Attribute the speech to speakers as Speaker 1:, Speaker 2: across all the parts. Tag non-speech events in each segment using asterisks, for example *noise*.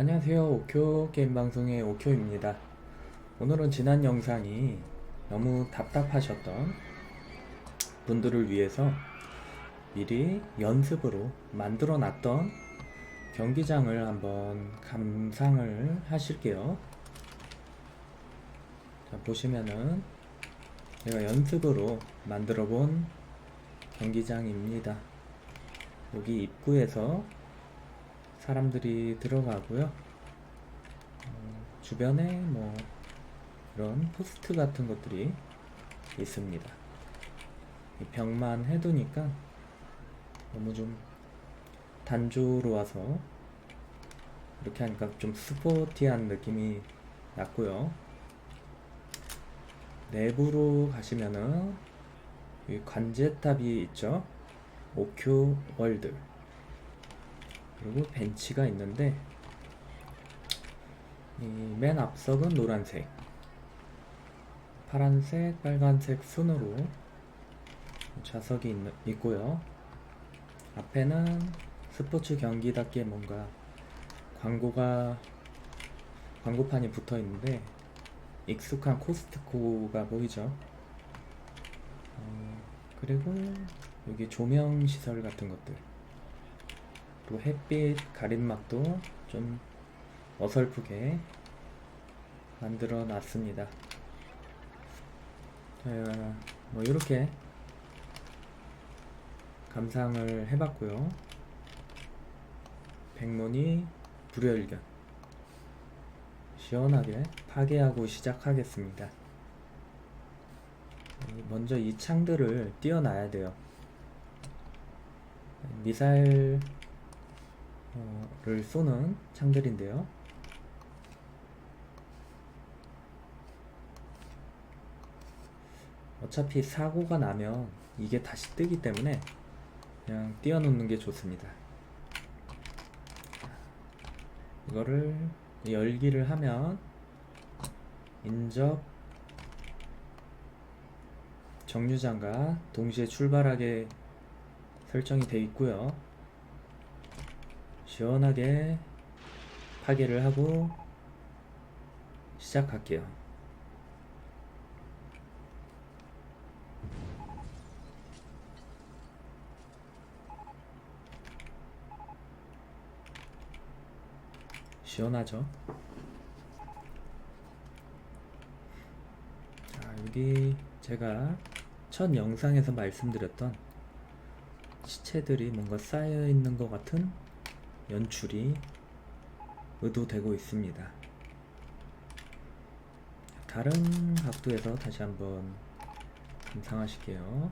Speaker 1: 안녕하세요. 오쿄 게임 방송의 오쿄입니다. 오늘은 지난 영상이 너무 답답하셨던 분들을 위해서 미리 연습으로 만들어 놨던 경기장을 한번 감상을 하실게요. 자, 보시면은 제가 연습으로 만들어 본 경기장입니다. 여기 입구에서 사람들이 들어가고요. 어, 주변에 뭐 이런 포스트 같은 것들이 있습니다. 이 벽만 해두니까 너무 좀 단조로워서 이렇게 하니까 좀 스포티한 느낌이 났고요. 내부로 가시면은 이 관제탑이 있죠. 오큐 월드. 그리고 벤치가 있는데 이맨 앞석은 노란색, 파란색, 빨간색 순으로 좌석이 있, 있고요. 앞에는 스포츠 경기답게 뭔가 광고가 광고판이 붙어 있는데 익숙한 코스트코가 보이죠. 어, 그리고 여기 조명 시설 같은 것들. 또 햇빛 가림막도 좀 어설프게 만들어 놨습니다. 자, 뭐 이렇게 감상을 해봤고요. 백문이 불여일견 시원하게 파괴하고 시작하겠습니다. 먼저 이 창들을 띄워놔야 돼요. 미사일 를 쏘는 창들인데요. 어차피 사고가 나면 이게 다시 뜨기 때문에 그냥 띄워놓는 게 좋습니다. 이거를 열기를 하면 인접 정류장과 동시에 출발하게 설정이 되어 있고요. 시원하게 파괴를 하고 시작할게요. 시원하죠? 자, 여기 제가 첫 영상에서 말씀드렸던 시체들이 뭔가 쌓여 있는 것 같은 연출이 의도되고 있습니다. 다른 각도에서 다시 한번 감상하실게요.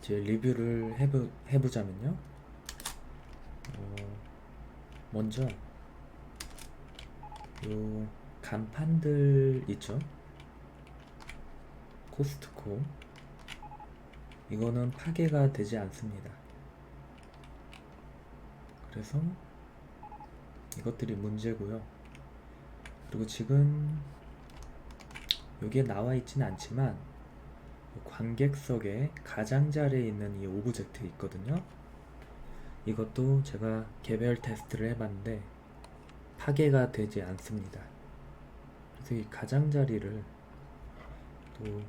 Speaker 1: 제 리뷰를 해보, 해보자면요. 어, 먼저 요 간판들 있죠? 코스트코 이거는 파괴가 되지 않습니다. 그래서 이것들이 문제고요. 그리고 지금 여기에 나와 있지는 않지만 관객석에 가장자리에 있는 이 오브젝트 있거든요. 이것도 제가 개별 테스트를 해봤는데 파괴가 되지 않습니다. 그래서 이 가장자리를 또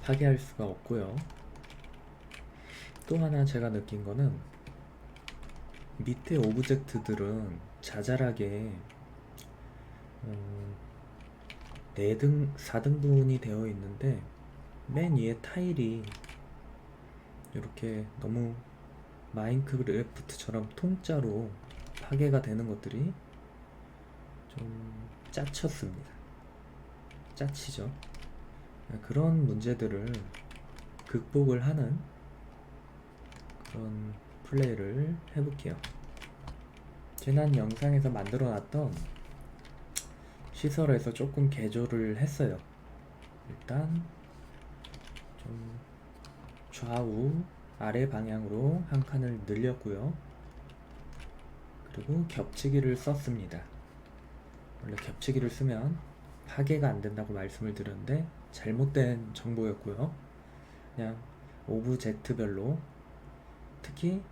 Speaker 1: 파괴할 수가 없고요. 또 하나 제가 느낀 거는 밑에 오브젝트들은 자잘하게 음, 4등, 4등분이 되어 있는데 맨 위에 타일이 이렇게 너무 마인크래프트처럼 통짜로 파괴가 되는 것들이 좀 짜쳤습니다. 짜치죠. 그런 문제들을 극복을 하는 그런 플레이를 해볼게요. 지난 영상에서 만들어 놨던 시설에서 조금 개조를 했어요. 일단 좀 좌우 아래 방향으로 한 칸을 늘렸고요. 그리고 겹치기를 썼습니다. 원래 겹치기를 쓰면 파괴가 안 된다고 말씀을 드렸는데 잘못된 정보였고요. 그냥 오브젝트별로 특히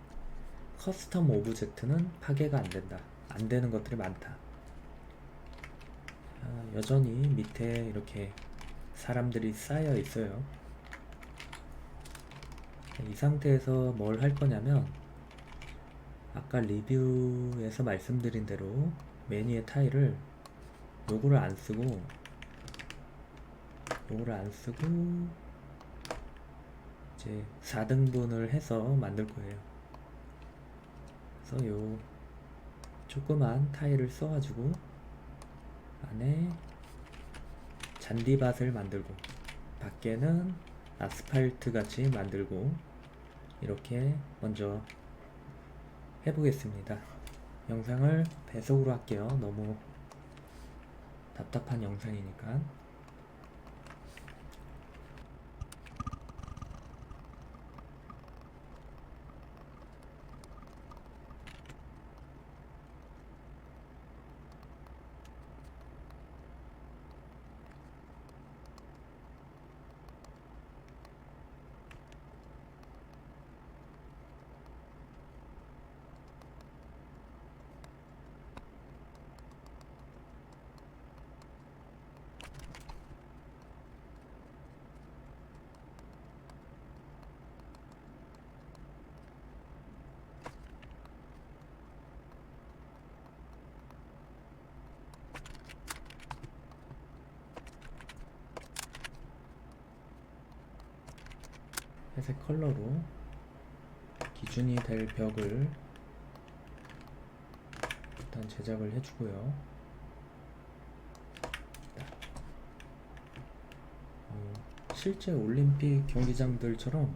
Speaker 1: 커스텀 오브젝트는 파괴가 안 된다. 안 되는 것들이 많다. 아, 여전히 밑에 이렇게 사람들이 쌓여 있어요. 이 상태에서 뭘 할 거냐면 아까 리뷰에서 말씀드린 대로 메뉴의 타일을 요거를 안 쓰고 요거를 안 쓰고 이제 4등분을 해서 만들 거예요. 그래서 요 조그만 타일을 써가지고 안에 잔디밭을 만들고 밖에는 아스팔트 같이 만들고 이렇게 먼저 해보겠습니다. 영상을 배속으로 할게요. 너무 답답한 영상이니까. 회색 컬러로 기준이 될 벽을 일단 제작을 해주고요. 어, 실제 올림픽 경기장들처럼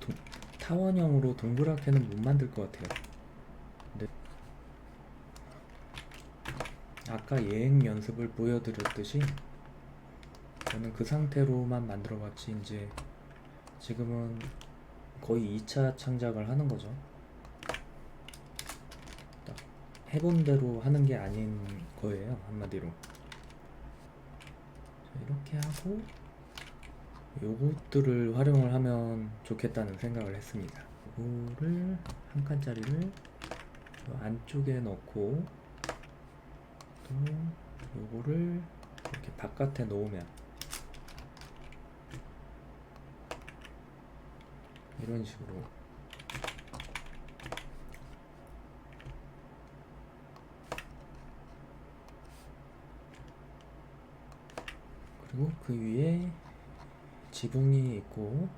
Speaker 1: 도- 타원형으로 동그랗게는 못 만들 것 같아요. 근데 아까 예행 연습을 보여드렸듯이 저는 그 상태로만 만들어봤지 이제 지금은 거의 2차 창작을 하는 거죠. 딱 해본 대로 하는 게 아닌 거예요, 한마디로. 자, 이렇게 하고 요것들을 활용을 하면 좋겠다는 생각을 했습니다. 이거를 한 칸짜리를 요 안쪽에 넣고 또 요거를 이렇게 바깥에 놓으면 이런 식으로. 그리고 그 위에 지붕이 있고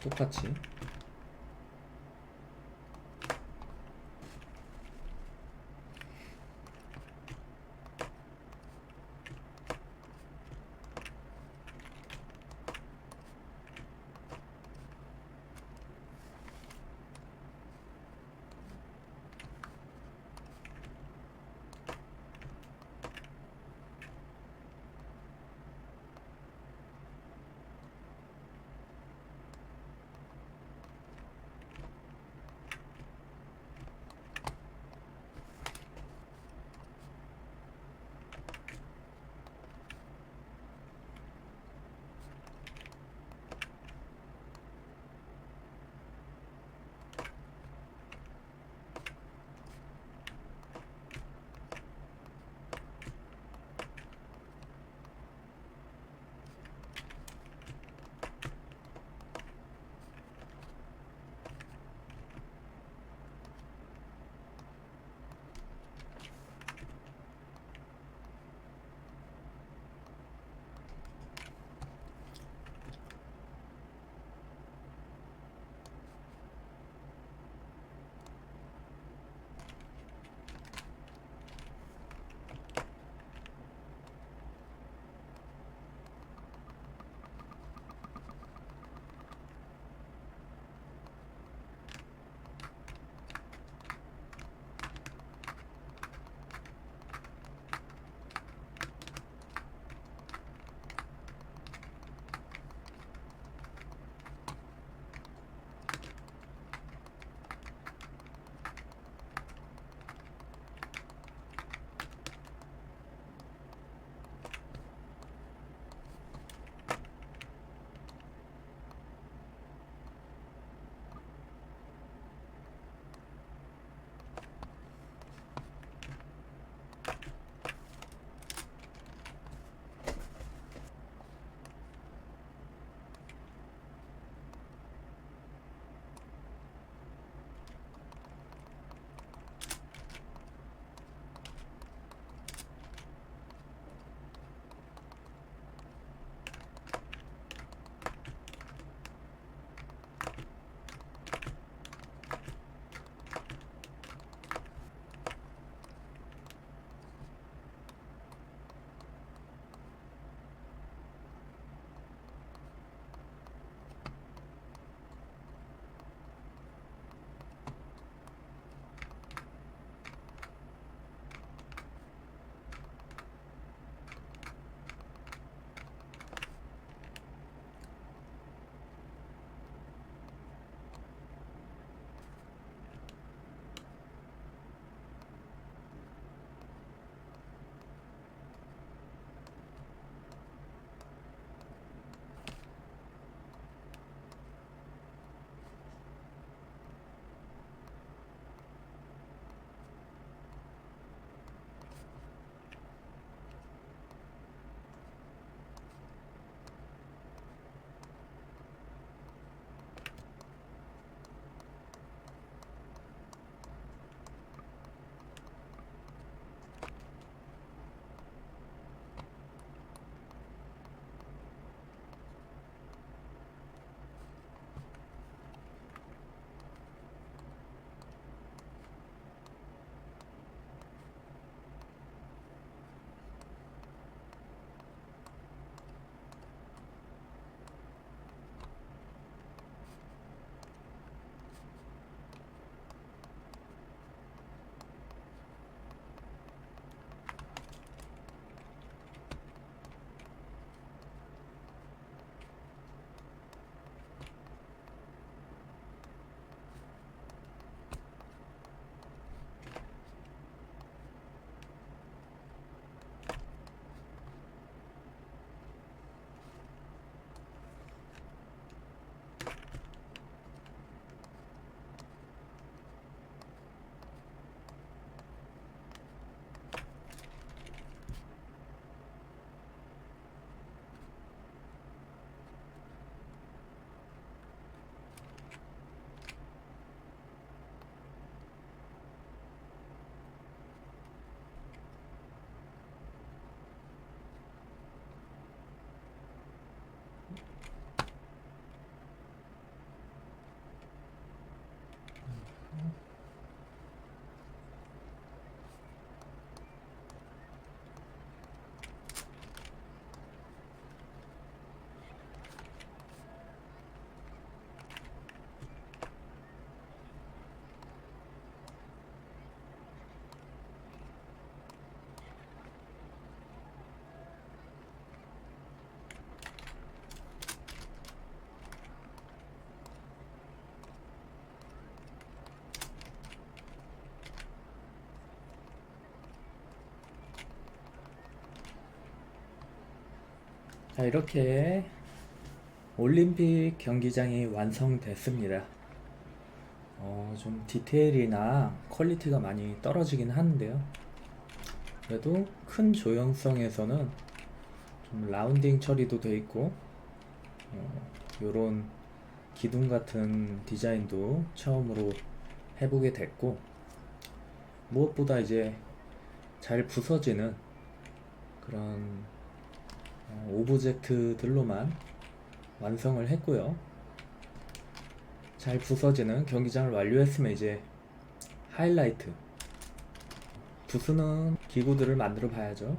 Speaker 1: 똑같이 Mm-hmm. 자, 이렇게 올림픽 경기장이 완성됐습니다. 어, 좀 디테일이나 퀄리티가 많이 떨어지긴 하는데요. 그래도 큰 조형성에서는 좀 라운딩 처리도 돼 있고, 어, 요런 기둥 같은 디자인도 처음으로 해보게 됐고, 무엇보다 이제 잘 부서지는 그런 어, 오브젝트들로만 완성을 했고요. 잘 부서지는 경기장을 완료했으면 이제 하이라이트 부수는 기구들을 만들어 봐야죠.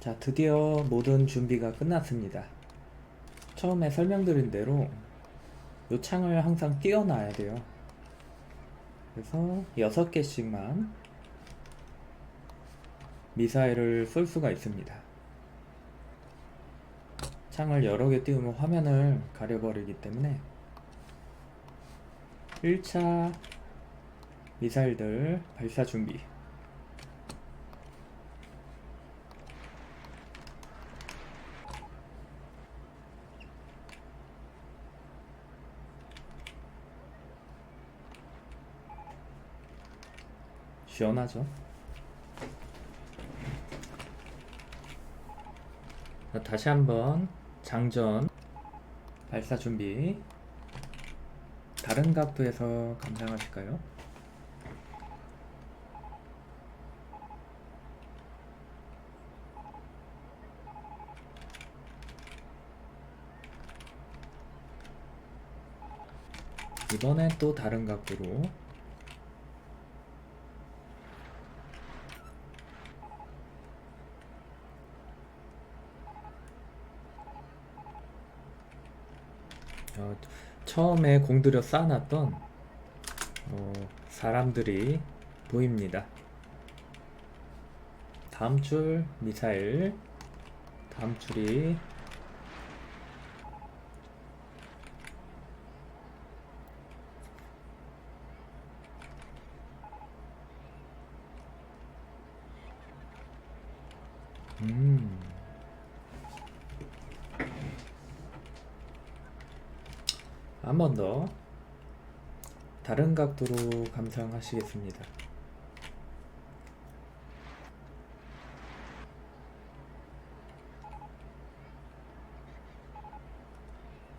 Speaker 1: 자, 드디어 모든 준비가 끝났습니다. 처음에 설명드린 대로 요 창을 항상 띄워놔야 돼요. 그래서 6개씩만 미사일을 쏠 수가 있습니다. 창을 여러 개 띄우면 화면을 가려버리기 때문에 1차 미사일들 발사 준비 시원하죠? 자, 다시 한번 장전 발사 준비 다른 각도에서 감상하실까요? 이번엔 또 다른 각도로 어, 처음에 공들여 쌓아놨던 어, 사람들이 보입니다. 다음 줄 미사일, 다음 줄이 음. 한 번 더 다른 각도로 감상하시겠습니다.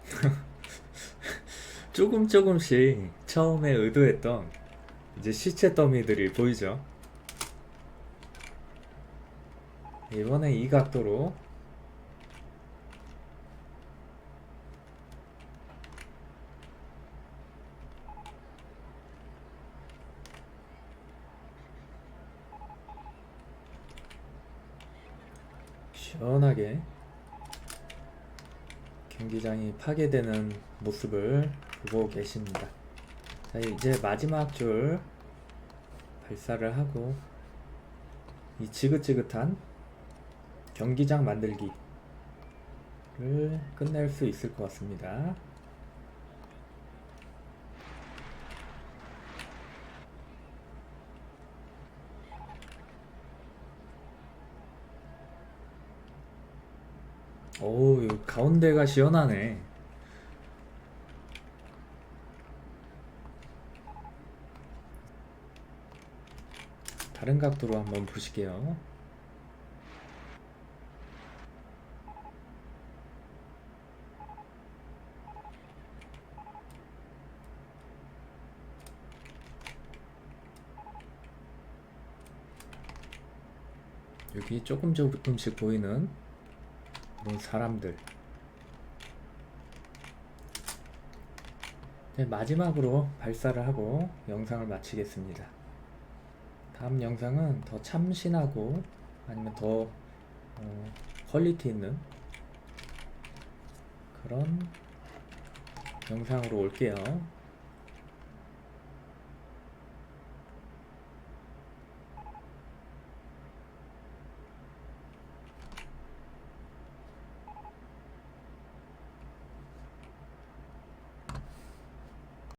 Speaker 1: *laughs* 조금 조금씩 처음에 의도했던 이제 시체 더미들이 보이죠? 이번에 이 각도로 시원하게 경기장이 파괴되는 모습을 보고 계십니다. 자, 이제 마지막 줄 발사를 하고 이 지긋지긋한 경기장 만들기를 끝낼 수 있을 것 같습니다. 오, 이 가운데가 시원하네. 다른 각도로 한번 보실게요. 여기 조금 조금씩 보이는 그런 사람들. 네, 마지막으로 발사를 하고 영상을 마치겠습니다. 다음 영상은 더 참신하고 아니면 더 어, 퀄리티 있는 그런 영상으로 올게요.